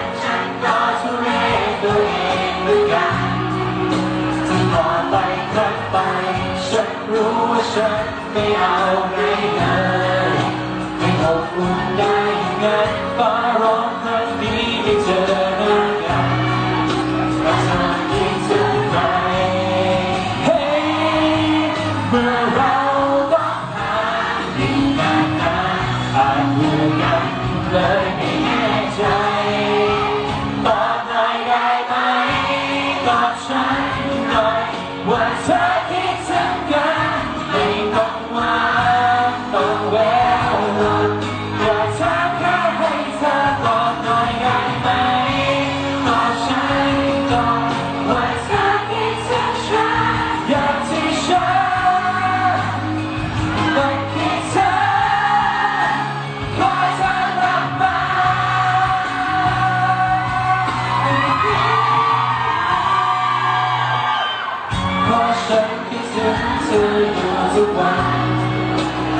นฉันก็ทุเลตัวเองเหมืกันที่พไปคลับไป ฉันรู้ว่าฉันไม่เอาง่าายไม่อบอุ่ได้ง่ายฟ้าร้องครั้งนี้ได้เจอหน้ากันเราทำคิดถึให้เมื่อเราต้องห่างยิ่งนาาอาจอยู่กันเลย ตอ ฉันคิดถึงเธออยู่ทุกวัน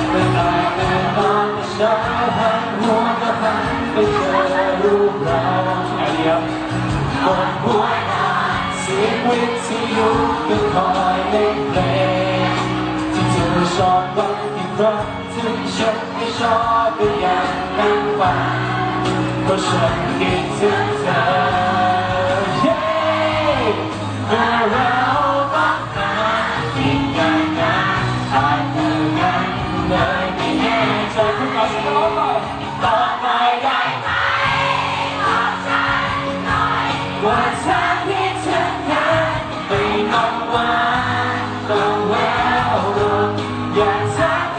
เมื่อตายเมื่อนอนเช้าหันหัวก็หันไปเจอรูปเราไอเดียวบนหัวหน้าเสียงวิทยุก็คอยเล่นเพลงที่เธอชอบฟังอีกครั้งถึงฉันไม่ชอบก็ยังนั่งฟังเพราะฉันคิดถึงเธอ ว่าฉันคิดฉันแค่ไม่ต้องหวาต้องแววลงอย่าทัก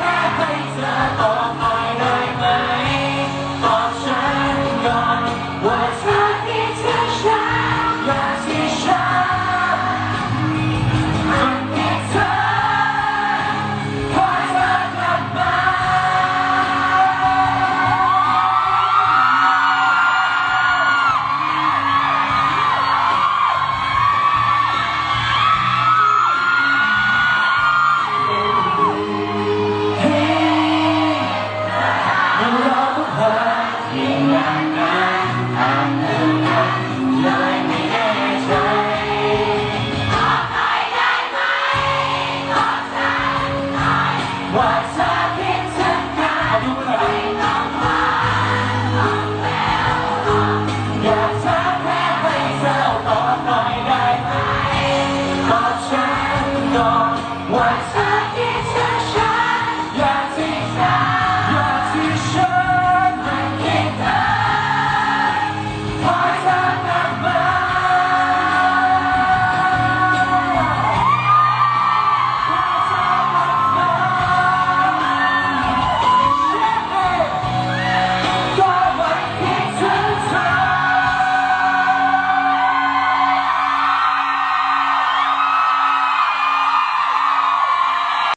我想。